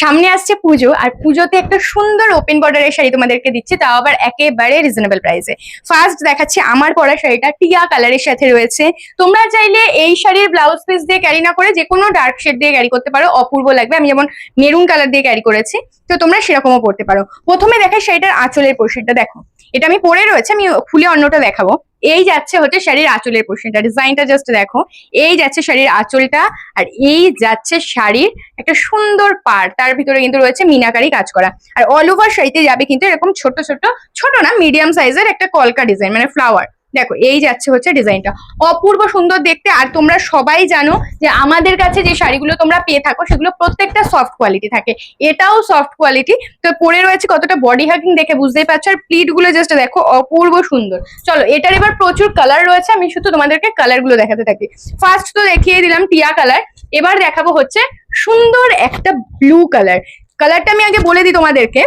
সামনে আসছে পুজো, আর পুজোতে একটা সুন্দর ওপেন বর্ডারের শাড়ি তোমাদেরকে দিচ্ছে, তাও আবার একেবারে রিজনেবল প্রাইসে ফার্স্ট দেখাচ্ছি আমার পরা শাড়িটা, টিয়া কালারের সাথে রয়েছে। তোমরা চাইলে এই শাড়ির ব্লাউজ পিস দিয়ে ক্যারি না করে যে কোনো ডার্ক শেড দিয়ে ক্যারি করতে পারো, অপূর্ব লাগবে। আমি যেমন মেরুন কালার দিয়ে ক্যারি করেছি, তো তোমরা সেরকমও পড়তে পারো। প্রথমে দেখাই শাড়িটার আঁচলের পোর্শনটা দেখো। এটা আমি পরে রয়েছে, আমি খুলে অন্যটা দেখাবো। এই যাচ্ছে হচ্ছে শাড়ির আঁচলের পোর্শনটা। ডিজাইনটা জাস্ট দেখো। এই যাচ্ছে শাড়ির আঁচলটা আর এই যাচ্ছে শাড়ির একটা সুন্দর পার তার ভিতরে কিন্তু রয়েছে মিনাকারি কাজ করা। আর অল ওভার শাড়িতে যাবে কিন্তু এরকম ছোট ছোট ছোট না মিডিয়াম সাইজের একটা কলকা ডিজাইন মানে ফ্লাওয়ার দেখো, এই যাচ্ছে হচ্ছে ডিজাইনটা। অপূর্ব সুন্দর দেখতে, আর তোমরা সবাই জানো যে আমাদের কাছে যে শাড়িগুলো তোমরা পেয়ে থাকো, সেগুলো প্রত্যেকটা সফট কোয়ালিটি থাকে। এটাও সফট কোয়ালিটি তো পরে রয়েছে কতটা বডি হাগিং দেখে বুঝতেই পারছ, আর প্লিটগুলো জাস্ট দেখো, অপূর্ব সুন্দর। চলো, এটার এবার প্রচুর কালার রয়েছে, আমি শুধু তোমাদেরকে কালারগুলো দেখাতে থাকি। ফার্স্ট তো দেখিয়ে দিলাম টিয়া কালার এবার দেখাবো হচ্ছে সুন্দর একটা ব্লু কালার কালারটা আমি আগে বলে দিই তোমাদেরকে।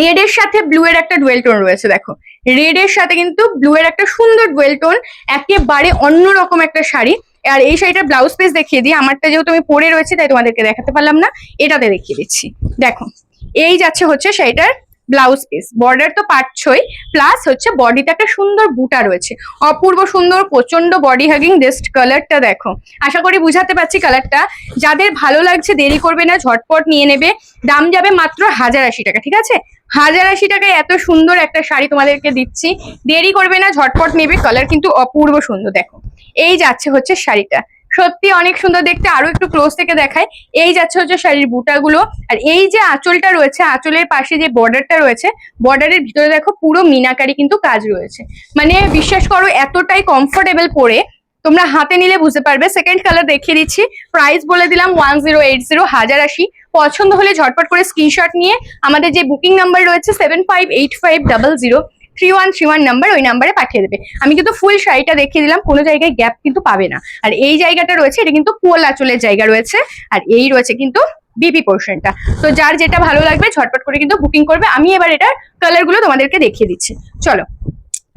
রেড এর সাথে ব্লু এর একটা ডুয়েল টোন রয়েছে, দেখো। রেড এর সাথে কিন্তু ব্লু এর একটা সুন্দর ডুয়েল টোন একেবারে অন্যরকম একটা শাড়ি। আর এই শাড়িটার ব্লাউজ পিস দেখিয়ে দিই, আমারটা যেহেতু আমি পরে রয়েছে, তাই তোমাদেরকে দেখাতে পারলাম না, এটাতে দেখিয়ে দিচ্ছি। দেখো, এই যাচ্ছে হচ্ছে শাড়িটার ব্লাউজ পিস বর্ডার তো পাচ্ছই প্লাস হচ্ছে বডিতে একটা সুন্দর বুটা রয়েছে। অপূর্ব সুন্দর প্রচণ্ড বডি হাগিং জাস্ট কালারটা দেখো। আশা করি বুঝাতে পারছি কালারটা যাদের ভালো লাগছে, দেরি করবে না, ঝটপট নিয়ে নেবে। দাম যাবে মাত্র হাজার আশি টাকা, ঠিক আছে? হাজার আশি টাকায় এত সুন্দর একটা শাড়ি তোমাদেরকে দিচ্ছি। দেরি করবে না, ঝটপট নেবে। কালার কিন্তু অপূর্ব সুন্দর, দেখো। এই যাচ্ছে হচ্ছে শাড়িটা। সত্যি অনেক সুন্দর, দেখতে আরও একটু ক্লোজ থেকে দেখায়। এই যাচ্ছে হচ্ছে শাড়ির বুটাগুলো। আর এই যে আঁচলটা রয়েছে, আঁচলের পাশে যে বর্ডারটা রয়েছে বর্ডারের ভিতরে দেখো পুরো মিনাকারি কিন্তু কাজ রয়েছে। মানে বিশ্বাস করো, এতটাই কমফোর্টেবল পরে তোমরা হাতে নিলে বুঝতে পারবে। সেকেন্ড কালার দেখিয়ে দিচ্ছি। প্রাইস বলে দিলাম ওয়ান জিরো এইট জিরো হাজার আশি। পছন্দ হলে ঝটপট করে স্ক্রিনশট নিয়ে আমাদের যে বুকিং নাম্বার রয়েছে seven five eight five double zero three one three one number ওই নাম্বারে পাঠিয়ে দেবে। আমি কিন্তু ফুল শাড়িটা দেখিয়ে দিলাম, কোনো জায়গায় গ্যাপ কিন্তু পাবে না। আর এই জায়গাটা রয়েছে, এটা কিন্তু জায়গা রয়েছে, আর এই রয়েছে কিন্তু পোর্শনটা তো যার যেটা ভালো লাগবে, ঝটপট করে কিন্তু বুকিং করবে। আমি এবার এটার কালারগুলো তোমাদেরকে দেখিয়ে দিচ্ছি। চলো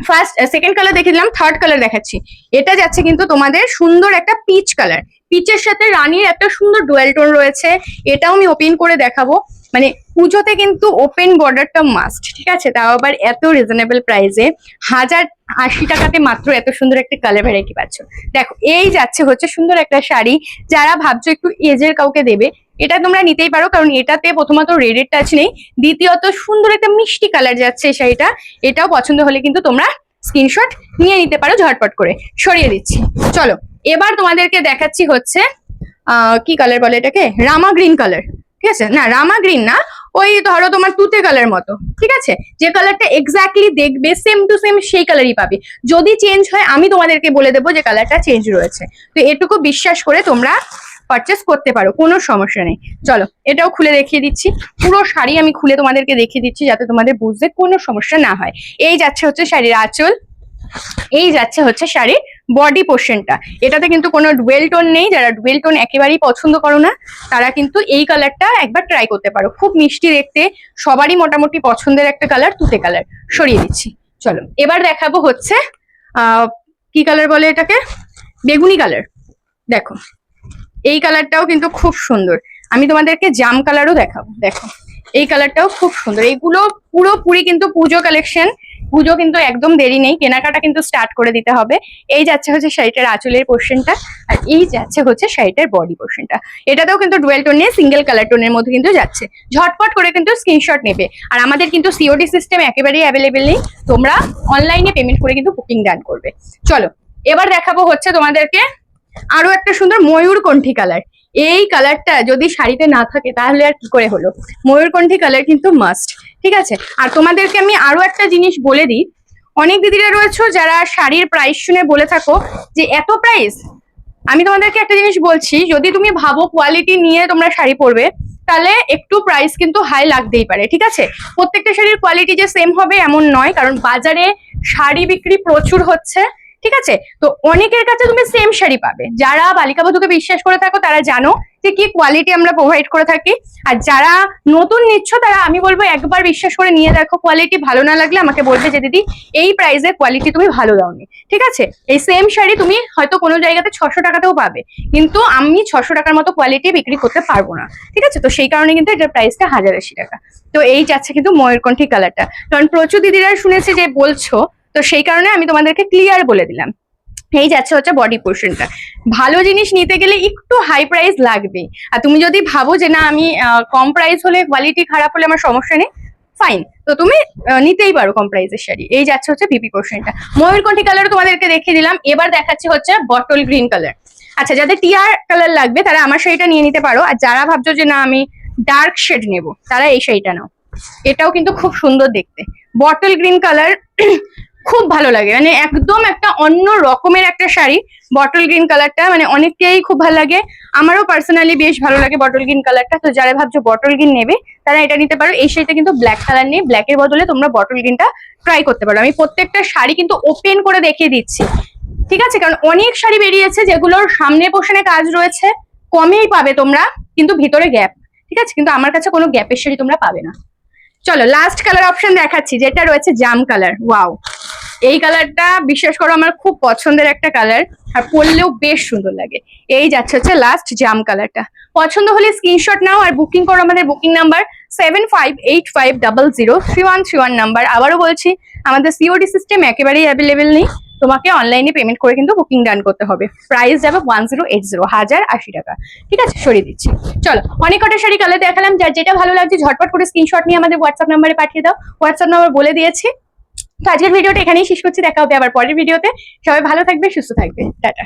ফার্স্ট সেকেন্ড কালার দেখে দিলাম থার্ড কালার দেখাচ্ছি। এটা যাচ্ছে কিন্তু তোমাদের সুন্দর একটা পিচ কালার পিচের সাথে রানীর একটা সুন্দর ডুয়েল টোন রয়েছে, এটাও আমি ওপেন করে দেখাবো। মানে পুজোতে কিন্তু ওপেন বর্ডারটা মাস্ট ঠিক আছে? তাও আবার এত রিজনেবল প্রাইসে হাজার আশি টাকাতে মাত্র এত সুন্দর একটা কালার ভ্যারাইটি পাচ্ছ। দেখো, এই যাচ্ছে হচ্ছে সুন্দর একটা শাড়ি, যারা ভাবছ একটু এজের কাউকে দেবে, এটা তোমরা নিতেই পারো, কারণ এটাতে প্রথমত রেডের টাচ নেই, দ্বিতীয়ত সুন্দর একটা মিষ্টি কালার যাচ্ছে এই শাড়িটা, এটাও পছন্দ হলে কিন্তু তোমরা স্ক্রিনশট নিয়ে নিতে পারো ঝটপট করে। সরিয়ে দিচ্ছি, চলো। এবার তোমাদেরকে দেখাচ্ছি হচ্ছে কি কালার বলে এটাকে? রামা গ্রিন কালার ঠিক আছে? না, রামা গ্রিন না, ওই ধরো তোমার তুতে কালার মতো, ঠিক আছে? যে কালারটা এক্স্যাক্টলি দেখবে সেম টু সেম সেই কালারই পাবে। যদি চেঞ্জ হয়, আমি তোমাদেরকে বলে দেবো যে কালারটা চেঞ্জ রয়েছে। তো এটুকু বিশ্বাস করে তোমরা পারচেস করতে পারো, কোনো সমস্যা নেই। চলো, এটাও খুলে দেখিয়ে দিচ্ছি। পুরো শাড়ি আমি খুলে তোমাদেরকে দেখিয়ে দিচ্ছি, যাতে তোমাদের বুঝতে কোনো সমস্যা না হয়। এই যাচ্ছে হচ্ছে শাড়ির আঁচল। এই যাচ্ছে হচ্ছে শাড়ির বডি পোর্শনটা এটাতে কিন্তু কোনো ডুয়েল টোন নেই, যারা ডুয়েল টোন একেবারেই পছন্দ করো না, তারা কিন্তু এই কালারটা একবার ট্রাই করতে পারো। খুব মিষ্টি দেখতে, সবারই মোটামুটি পছন্দের একটা কালার তুতে কালার সরিয়ে দিচ্ছি, চলো। এবার দেখাবো হচ্ছে কি কালার বলে এটাকে? বেগুনি কালার দেখো, এই কালারটাও কিন্তু খুব সুন্দর। আমি তোমাদেরকে জাম কালারও দেখাবো, দেখো। এই কালারটাও খুব সুন্দর। এগুলো পুরোপুরি কিন্তু পুজো কালেকশন পুজো কিন্তু একদম দেরি নেই, কেনাকাটা কিন্তু স্টার্ট করে দিতে হবে। এই যাচ্ছে হচ্ছে শাড়িটার আঁচলের পোর্শনটা আর এই যাচ্ছে হচ্ছে শাড়িটার বডি পোর্শনটা এটাতেও কিন্তু ডুয়েল টোন নিয়ে সিঙ্গেল কালার টোনের মধ্যে কিন্তু যাচ্ছে। ঝটপট করে কিন্তু স্ক্রিনশট নেবে। আর আমাদের কিন্তু সিওডি সিস্টেম একেবারেই অ্যাভেলেবেল নেই। তোমরা অনলাইনে পেমেন্ট করে কিন্তু বুকিং ডান করবে। চলো, এবার দেখাবো হচ্ছে তোমাদেরকে আরও একটা সুন্দর ময়ূরকণ্ঠী কালার এই কালারটা যদি শাড়িতে না থাকে, তাহলে আর কি করে হলো? ময়ূরকণ্ঠী কালার কিন্তু মাস্ট ঠিক আছে? আর তোমাদেরকে আমি আরও একটা জিনিস বলে দিই। অনেক দিদিরা রয়েছে যারা শাড়ির প্রাইস শুনে বলে থাকো যে, এত প্রাইস আমি তোমাদেরকে একটা জিনিস বলছি, যদি তুমি ভাবো কোয়ালিটি নিয়ে তোমরা শাড়ি পরবে, তাহলে একটু প্রাইস কিন্তু হাই লাগতেই পারে, ঠিক আছে? প্রত্যেকটা শাড়ির কোয়ালিটি যে সেম হবে এমন নয়, কারণ বাজারে শাড়ি বিক্রি প্রচুর হচ্ছে। ঠিক আছে? তো অনেকের কাছে তুমি সেম শাড়ি পাবে। যারা বালিকা বধুকে বিশ্বাস করে থাকো, তারা জানো যে কি কোয়ালিটি আমরা প্রোভাইড করে থাকি। আর যারা নতুন নিচ্ছ, তারা আমি বলব একবার বিশ্বাস করে নিয়ে দেখো কোয়ালিটি ভালো না লাগলে আমাকে বলবে যে, দিদি, এই প্রাইসে কোয়ালিটি তুমি ভালো দাওনি। ঠিক আছে? এই সেম শাড়ি তুমি হয়তো কোনো জায়গাতে ছশো টাকাতেও পাবে। কিন্তু আমি ছশো টাকার মতো কোয়ালিটি বিক্রি করতে পারব না। ঠিক আছে? তো সেই কারণে কিন্তু এটার প্রাইসটা হাজার আশি টাকা। তো এই যাচ্ছে কিন্তু ময়ূরকণ্ঠী কালারটা কারণ প্রচুর দিদিরা শুনেছি যে বলছো তো সেই কারণে আমি তোমাদেরকে ক্লিয়ার বলে দিলাম। এই যাচ্ছে হচ্ছে বডি পোর্শনটা ভালো জিনিস নিতে গেলে একটু হাই প্রাইস লাগবে আর তুমি যদি ভাবো যে, না, আমি কম প্রাইস হলে কোয়ালিটি খারাপ হলে আমার সমস্যা নেই ফাইন তো তুমি নিতেই পারো কম প্রাইসের শাড়ি। এই যাচ্ছে হচ্ছে বিপি পোর্শনটা ময়ূরকণ্ঠী কালার তোমাদেরকে দেখিয়ে দিলাম। এবার দেখাচ্ছি হচ্ছে বটল গ্রিন কালার আচ্ছা যাদের টিয়ার কালার লাগবে, তারা আমার শাড়িটা নিয়ে নিতে পারো। আর যারা ভাবছ যে, না, আমি ডার্ক শেড নেব, তারা এই শাড়িটা নাও। এটাও কিন্তু খুব সুন্দর দেখতে। বটল গ্রিন কালার খুব ভালো লাগে। মানে একদম একটা অন্য রকমের একটা শাড়ি। বটল গ্রিন কালারটা মানে অনেককেই খুব ভালো লাগে। আমারও পার্সোনালি বেশ ভালো লাগে বটল গ্রিন কালারটা তো যারা ভাবছ বটল গ্রিন নেবে, তারা এটা নিতে পারো। এই শাড়িটা কিন্তু ব্ল্যাক কালার নেই। ব্ল্যাকের বদলে তোমরা বটল গ্রিনটা ট্রাই করতে পারো। আমি প্রত্যেকটা শাড়ি কিন্তু ওপেন করে দেখিয়ে দিচ্ছি। ঠিক আছে? কারণ অনেক শাড়ি বেরিয়েছে যেগুলোর সামনে পোষণে কাজ রয়েছে। কমেই পাবে তোমরা, কিন্তু ভিতরে গ্যাপ ঠিক আছে? কিন্তু আমার কাছে কোনো গ্যাপের শাড়ি তোমরা পাবে না। চলো লাস্ট কালার অপশন দেখাচ্ছি, যেটা রয়েছে জাম কালার ওয়াও এই কালারটা বিশ্বাস করো আমার খুব পছন্দের একটা কালার, আর পরলেও বেশ সুন্দর লাগে। এই যাচ্ছে হচ্ছে লাস্ট জাম কালারটা। পছন্দ হলে স্ক্রিনশট নাও আর বুকিং করো আমাদের booking number seven five eight five double zero three one three one number আবারও বলছি, আমাদের সিওডি সিস্টেম একেবারেই অ্যাভেলেবেল নেই। তোমাকে অনলাইনে পেমেন্ট করে কিন্তু বুকিং ডান করতে হবে। প্রাইস যাবে ওয়ান জিরো এইট জিরো হাজার আশি টাকা। ঠিক আছে? সরিয়ে দিচ্ছি। চলো, অনেক কটা শাড়ি কালার দেখালাম। যার যেটা ভালো লাগছে, ঝটপট করে স্ক্রিনশট নিয়ে আমাদের হোয়াটসঅ্যাপ নাম্বারে পাঠিয়ে দাও। হোয়াটসঅ্যাপ নাম্বার বলে দিয়েছি। তো আজকের ভিডিওটা এখানেই শেষ করছি, দেখা হবে আবার পরের ভিডিওতে। সবাই ভালো থাকবে সুস্থ থাকবে টাটা।